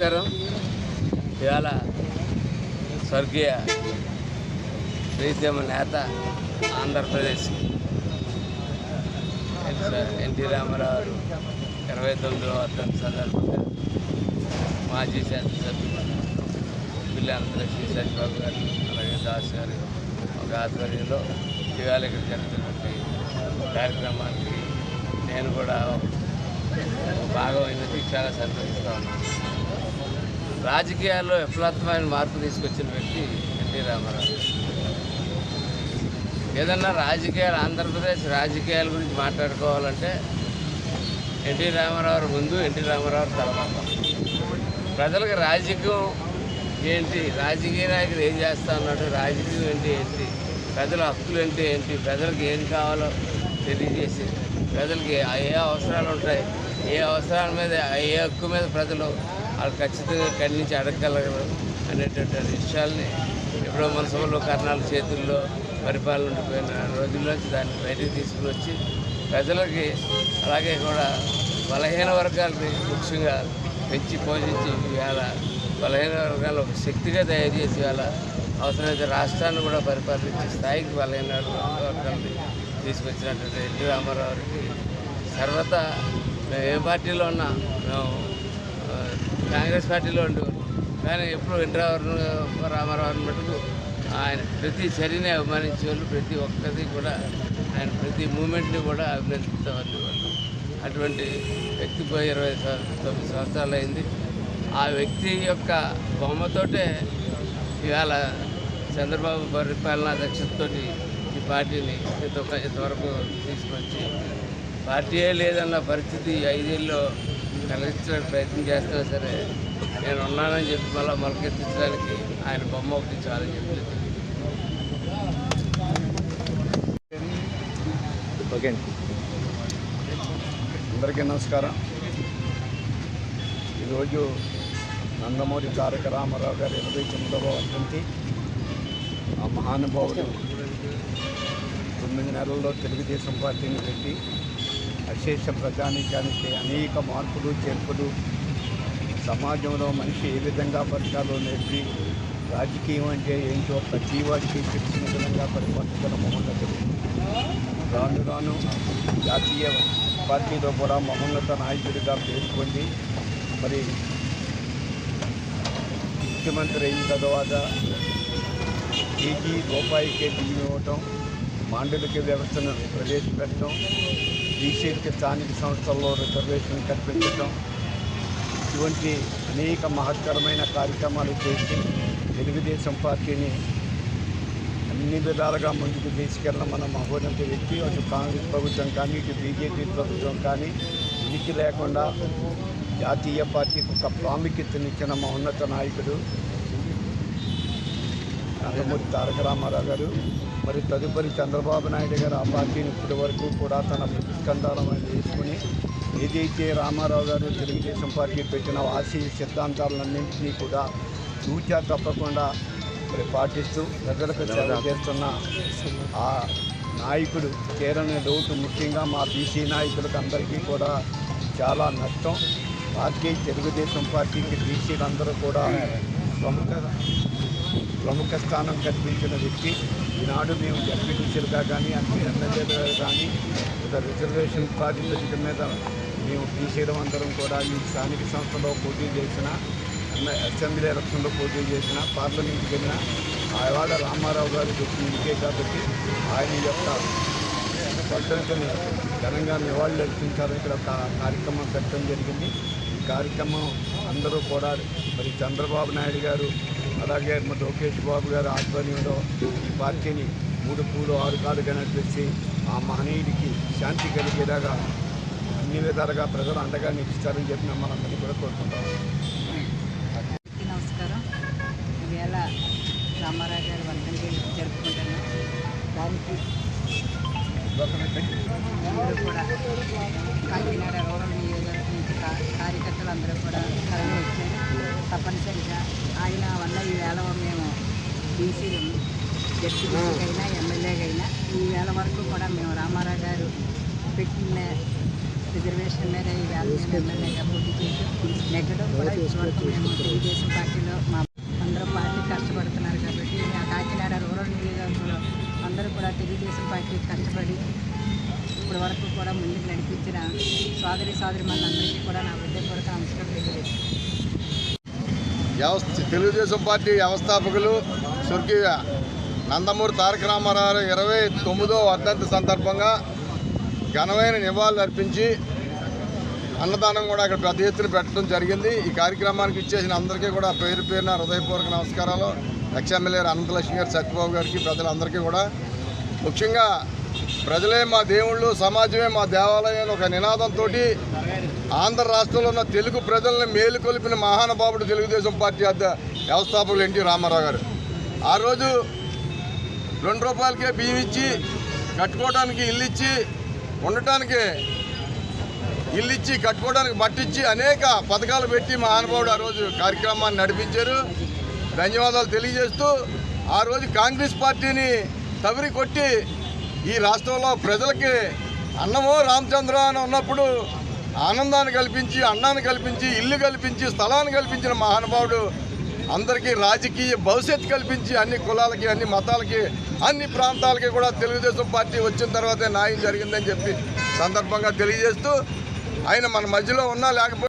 నమస్కారం. ఇవాళ స్వర్గీయ ప్రీతమ నేత ఆంధ్రప్రదేశ్. ఎన్టీ రామారావు ఇరవై తొమ్మిదవ అర్థం సందర్భంగా మాజీ శాసనసభ్యులు పిల్లందరూ శ్రీ సత్యబాబు గారు అలాగే దాస్ గారు ఒక ఆధ్వర్యంలో ఇవాళ ఇక్కడ జరుగుతున్నటువంటి కార్యక్రమానికి నేను కూడా భాగమైన భాగం అయినందుకు చాలా ఉన్నాను. రాజకీయాల్లో విఫలత్వమైన మార్పు తీసుకొచ్చిన వ్యక్తి ఎన్టీ రామారావు. ఏదన్నా రాజకీయాలు ఆంధ్రప్రదేశ్ రాజకీయాల గురించి మాట్లాడుకోవాలంటే ఎన్టీ రామారావు ముందు ఎన్టీ రామారావు తర్వాత. ప్రజలకు రాజకీయం ఏంటి? రాజకీయ నాయకుడు ఏం చేస్తా ఉన్నాడు? రాజకీయం ఏంటి? ఏంటి? ప్రజల హక్కులు ఏంటి? ఏంటి? ప్రజలకు ఏం కావాలో తెలియజేసి ప్రజలకి ఏ అవసరాలు ఉంటాయి? ఏ అవసరాల మీద ఏ హక్కు మీద ప్రజలు వాళ్ళు ఖచ్చితంగా ఖండించి అడగగలరు అనేటువంటి విషయాల్ని ఎప్పుడో మన సభలో కర్ణాల చేతుల్లో పరిపాలన ఉండిపోయిన రోజుల్లోంచి దాన్ని బయటకు తీసుకుని వచ్చి ప్రజలకి అలాగే కూడా బలహీన వర్గాలని ముఖ్యంగా పెంచి పోషించి ఇవాళ బలహీన వర్గాలు ఒక శక్తిగా తయారు చేసి ఇవాళ అవసరమైతే రాష్ట్రాన్ని కూడా పరిపాలించే స్థాయికి బలహీన వర్గాలని తీసుకొచ్చినటువంటి ఎన్టీ రామారావుకి సర్వత మేము ఏ పార్టీలో ఉన్నా మేము కాంగ్రెస్ పార్టీలో ఉండేవారు కానీ ఎప్పుడు ఎన్టీ రామారావు మటుకు ఆయన ప్రతి చర్యని అభిమానించేవాళ్ళు ప్రతి ఒక్కది కూడా ఆయన ప్రతి మూమెంట్ని కూడా అభినందించేవాళ్ళు. అటువంటి వ్యక్తి పోయి ఇరవై తొమ్మిది సంవత్సరాలు అయింది. ఆ వ్యక్తి యొక్క బొమ్మతోటే ఇవాళ చంద్రబాబు పరిపాలనా దక్షతతో ఈ పార్టీని ఇంతవరకు తీసుకొచ్చి పార్టీయే లేదన్న పరిస్థితి ఐదేళ్ళలో కలిగించడానికి ప్రయత్నం చేస్తున్నా సరే నేను ఉన్నానని చెప్పి మళ్ళీ మొలకెత్తించడానికి ఆయన బొమ్మ ఒకటి చాలని చెప్పి ఓకే అండి. అందరికీ నమస్కారం. ఈరోజు నందమూరి తారక రామారావు గారి ఇరవై తొమ్మిదవ వర్ధంతి ఆ మహానుభావుడు తొమ్మిది నెలల్లో తెలుగుదేశం పార్టీని పెట్టి అశేష ప్రజానీకానికి అనేక మార్పులు చేర్పులు. సమాజంలో మనిషి ఏ విధంగా బతకాలో నేర్పి రాజకీయం అంటే ఏంటో ప్రతి వాడికి తెలిసిన విధంగా పరిపాలించడం మహోన్నతుడు రాను రాను జాతీయ పార్టీలో కూడా మహోన్నత నాయకుడిగా పేర్కొంది. మరి ముఖ్యమంత్రి అయిన తర్వాత కేజీ రూపాయికే బియ్యం ఇవ్వటం మాండలిక వ్యవస్థను ప్రవేశపెట్టడం బీసీలకి స్థానిక సంస్థల్లో రిజర్వేషన్ కల్పించడం ఇటువంటి అనేక మహత్తరమైన కార్యక్రమాలు చేసి తెలుగుదేశం పార్టీని అన్ని విధాలుగా ముందుకు తీసుకెళ్ళిన మన మహోన్నత వ్యక్తి అటు కాంగ్రెస్ ప్రభుత్వం కానీ ఇటు బీజేపీ ప్రభుత్వం కానీ ఉనికి లేకుండా జాతీయ పార్టీకి ఒక ప్రాముఖ్యతనిచ్చిన మహోన్నత నాయకుడు. నందమూరి తారక రామారావు గారు మరి తదుపరి చంద్రబాబు నాయుడు గారు ఆ పార్టీని ఇప్పటి వరకు కూడా తన ప్రతిస్కంధాలను వేసుకుని ఏదైతే రామారావు గారు తెలుగుదేశం పార్టీ పెట్టిన ఆశీ సిద్ధాంతాలన్నింటినీ కూడా తూచా తప్పకుండా మరి పాటిస్తూ ప్రజలకు సేవ చేస్తున్న ఆ నాయకుడు తీరని లోటు ముఖ్యంగా మా బీసీ నాయకులకు అందరికీ కూడా చాలా నష్టం. పార్టీ తెలుగుదేశం పార్టీకి బీసీలందరూ కూడా ప్రముఖ ప్రముఖ స్థానం కల్పించిన వ్యక్తి. ఈనాడు మేము జడ్పీటీసీలుగా కానీ అన్ని ఎమ్మెల్యేలుగా కానీ ఒక రిజర్వేషన్ ప్రాతిపదిక మీద మేము తీసేయడం అందరం కూడా ఈ స్థానిక సంస్థలో పోటీ చేసిన అసెంబ్లీ ఎలక్షన్లో పోటీ చేసిన పార్లమెంట్కి వెళ్ళిన ఆవాడ రామారావు గారు చెప్పిన ఇంకే కాబట్టి ఆయన యొక్క వర్ధంతిని ఘనంగా నివాళులు అర్పించాలని ఇక్కడ ఒక కార్యక్రమం పెట్టడం జరిగింది. కార్యక్రమం అందరూ కూడా మరి చంద్రబాబు నాయుడు గారు అలాగే మరి లోకేష్ బాబు గారు ఆధ్వర్యంలో ఈ పార్టీని మూడు పూలు ఆరు కాలుగా నడిపించి ఆ మహనీయుడికి శాంతి కలిగేలాగా అన్ని విధాలుగా ప్రజలు అండగా నిలుస్తారని చెప్పి మేము మనందరినీ కూడా కోరుకుంటాం నమస్కారం. ఈవేళ రామారావు గారి జరుపుకుంటున్నాం. దానికి అందరూ కూడా కాకినాడ కార్యకర్తలు అందరూ కూడా తరలి వచ్చారు తప్పనిసరిగా ఆయన వల్ల ఈ మేము బీసీలు జడ్పీటీసీకైనా ఎమ్మెల్యేకైనా ఈ వేళ వరకు కూడా మేము రామారావు గారు పెట్టిన రిజర్వేషన్ మీద ఈవేళ మేము ఎమ్మెల్యేగా పోటీ చేసి నెగ్గడం కూడా ఇప్పటివరకు మేము తెలుగుదేశం పార్టీలో మా అందరూ పార్టీ కష్టపడుతున్నారు కాబట్టి ఆ కాకినాడ రూరల్ నియోజకవర్గంలో అందరూ కూడా తెలుగుదేశం పార్టీ కష్టపడి ఇప్పటి వరకు కూడా ముందుకు నడిపించిన సోదరి సోదరి మనందరికీ కూడా నా హృదయపూర్వక నమస్కారం తెలియజేస్తాను వ్యవస్థ తెలుగుదేశం పార్టీ వ్యవస్థాపకులు స్వర్గీయ నందమూరి తారక రామారావు ఇరవై తొమ్మిదో వర్ధంతి సందర్భంగా ఘనమైన నివాళులు అర్పించి అన్నదానం కూడా ఇక్కడ పెద్ద ఎత్తున పెట్టడం జరిగింది. ఈ కార్యక్రమానికి ఇచ్చేసిన అందరికీ కూడా పేరు పేరున హృదయపూర్వక నమస్కారాలు. ఎక్స్ఎమ్మెల్యే అనంతలక్ష్మి గారు సత్యబాబు గారికి ప్రజలందరికీ కూడా. ముఖ్యంగా ప్రజలే మా దేవుళ్ళు సమాజమే మా దేవాలయం ఒక నినాదంతో ఆంధ్ర రాష్ట్రంలో ఉన్న తెలుగు ప్రజల్ని మేలుకొలిపిన మహానుభావుడు తెలుగుదేశం పార్టీ అధ్య వ్యవస్థాపకులు ఎన్టీ రామారావు గారు. ఆ రోజు రెండు రూపాయలకే బియ్యం ఇచ్చి కట్టుకోవడానికి ఇల్లు ఇచ్చి ఉండటానికి ఇల్లు ఇచ్చి కట్టుకోవడానికి మట్టిచ్చి అనేక పథకాలు పెట్టి మా మహానుభావుడు ఆ రోజు కార్యక్రమాన్ని నడిపించారు. ధన్యవాదాలు తెలియజేస్తూ ఆ రోజు కాంగ్రెస్ పార్టీని తవిరి కొట్టి ఈ రాష్ట్రంలో ప్రజలకి అన్నమో రామచంద్ర అని ఉన్నప్పుడు ఆనందాన్ని కల్పించి అన్నాన్ని కల్పించి ఇల్లు కల్పించి స్థలాన్ని కల్పించిన మహానుభావుడు అందరికీ రాజకీయ భవిష్యత్తు కల్పించి అన్ని కులాలకి అన్ని మతాలకి అన్ని ప్రాంతాలకి కూడా తెలుగుదేశం పార్టీ వచ్చిన తర్వాతే న్యాయం జరిగిందని చెప్పి సందర్భంగా తెలియజేస్తూ ఆయన మన మధ్యలో ఉన్నా లేకపోతే